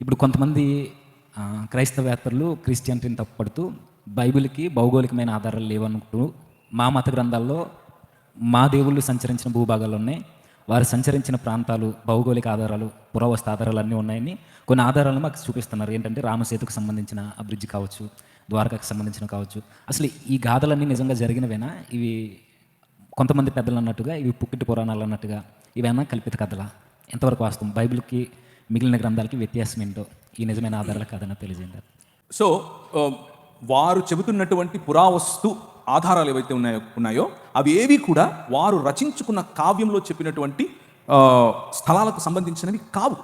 ఇప్పుడు కొంతమంది క్రైస్తవేత్తలు క్రిస్టియానిటీని తప్పుపడుతూ బైబిల్కి భౌగోళికమైన ఆధారాలు లేవనుకుంటూ మా మత గ్రంథాల్లో మా దేవుళ్ళు సంచరించిన భూభాగాలు ఉన్నాయి. వారు సంచరించిన ప్రాంతాలు భౌగోళిక ఆధారాలు పురావస్తు ఆధారాలు అన్నీ ఉన్నాయని కొన్ని ఆధారాలను మాకు చూపిస్తున్నారు. ఏంటంటే రామసేతుకు సంబంధించిన అభివృద్ధి కావచ్చు ద్వారకాకు సంబంధించిన కావచ్చు. అసలు ఈ గాథలన్నీ నిజంగా జరిగినవేనా? ఇవి కొంతమంది పెద్దలు అన్నట్టుగా ఇవి పుక్కిటి పురాణాలు అన్నట్టుగా ఇవైనా కల్పిత కథలా? ఎంతవరకు వాస్తవం? బైబిల్కి మిగిలిన గ్రంథాలకి వ్యత్యాసం ఏంటో ఈ నిజమైన ఆధారాలు కాదని తెలియజేయండి. సో uh, వారు చెబుతున్నటువంటి పురావస్తు ఆధారాలు ఏవైతే ఉన్నాయో ఉన్నాయో అవి ఏవి కూడా వారు రచించుకున్న కావ్యంలో చెప్పినటువంటి స్థలాలకు సంబంధించినవి కావు.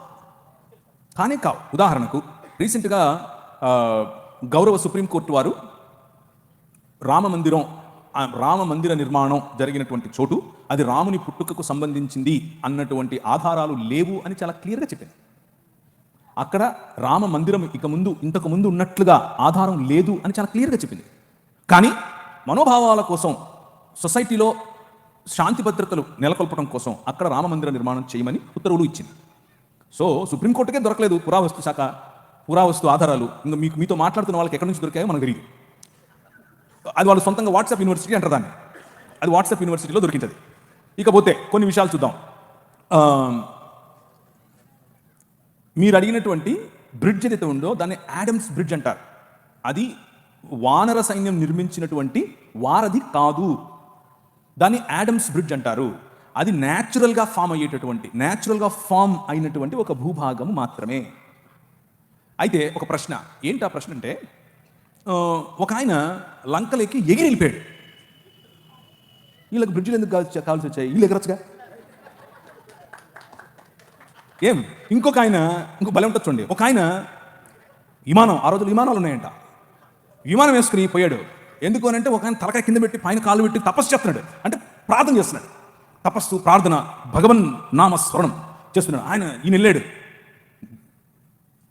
కానే కావు. ఉదాహరణకు రీసెంట్గా గౌరవ సుప్రీంకోర్టు వారు రామ మందిరం రామ మందిర నిర్మాణం జరిగినటువంటి చోటు అది రాముని పుట్టుకకు సంబంధించింది అన్నటువంటి ఆధారాలు లేవు అని చాలా క్లియర్గా చెప్పింది అక్కడ రామ మందిరం ఇక ముందు ఇంతకు ముందు ఉన్నట్లుగా ఆధారం లేదు అని చాలా క్లియర్గా చెప్పింది. కానీ మనోభావాల కోసం సొసైటీలో శాంతి భద్రతలు నెలకొల్పడం కోసం అక్కడ రామ మందిర నిర్మాణం చేయమని ఉత్తర్వులు ఇచ్చింది. సో సుప్రీంకోర్టుకే దొరకలేదు పురావస్తు శాఖ పురావస్తు ఆధారాలు. ఇంకా మీకు మీతో మాట్లాడుతున్న వాళ్ళకి ఎక్కడి నుంచి దొరికాయో మనకు తెలియదు అది వాళ్ళు సొంతంగా వాట్సాప్ యూనివర్సిటీ అంటారు దాన్ని. అది వాట్సాప్ యూనివర్సిటీలో దొరికింది ఇకపోతే కొన్ని విషయాలు చూద్దాం. మీరు అడిగినటువంటి బ్రిడ్జ్ ఏదైతే ఉందో దాన్ని యాడమ్స్ బ్రిడ్జ్ అంటారు. అది వానర సైన్యం నిర్మించినటువంటి వారధి కాదు. దాన్ని యాడమ్స్ బ్రిడ్జ్ అంటారు. అది న్యాచురల్గా ఫామ్ అయ్యేటటువంటి న్యాచురల్గా ఫామ్ అయినటువంటి ఒక భూభాగం మాత్రమే. అయితే ఒక ప్రశ్న ఏంటి ఆ ప్రశ్న అంటే ఒక ఆయన లంకలేకి ఎగిరి వెళ్ళిపోయాడు వీళ్ళకి బ్రిడ్జ్లు ఎందుకు కావాల్సి కావాల్సి వచ్చాయి? వీళ్ళు ఎగరచ్చుగా? ఏం? ఇంకొక ఆయన ఇంకో బలం ఉంటుంది చూడండి. ఒక ఆయన విమానం ఆ రోజులు విమానాలు ఉన్నాయంట. విమానం వేసుకుని పోయాడు. ఎందుకు అని అంటే ఒక ఆయన తలకాయ కింద పెట్టి పైన కాలు పెట్టి తపస్సు చేస్తున్నాడు. అంటే ప్రార్థన చేస్తున్నాడు. తపస్సు ప్రార్థన భగవన్ నామ స్మరణం చేస్తున్నాడు. ఆయన ఈయన వెళ్ళాడు.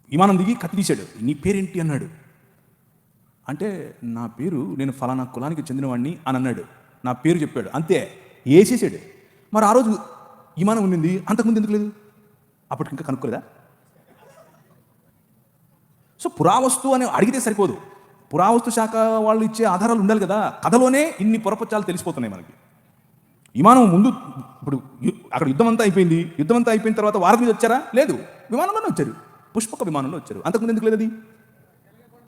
విమానం దిగి కత్తి తీశాడు. నీ పేరేంటి? అన్నాడు. అంటే నా పేరు నేను ఫలానా కులానికి చెందినవాడిని అని అన్నాడు. నా పేరు చెప్పాడు. అంతే. వేసేసాడు మరి ఆ రోజు విమానం ఉండింది అంతకుముందు ఎందుకు లేదు? అప్పటికి ఇంకా కనుక్కోలేదా? సో పురావస్తు అని అడిగితే సరిపోదు. పురావస్తు శాఖ వాళ్ళు ఇచ్చే ఆధారాలు ఉండాలి కదా. కథలోనే ఇన్ని పొరపచ్చాలు తెలిసిపోతున్నాయి మనకి. విమానం ముందు ఇప్పుడు అక్కడ యుద్ధం అంతా అయిపోయింది. యుద్ధం అంతా అయిపోయిన తర్వాత వారి మీద వచ్చారా? లేదు. విమానంలోనే వచ్చారు. పుష్పక విమానంలో వచ్చారు. అంతకుముందు ఎందుకు లేదు అది?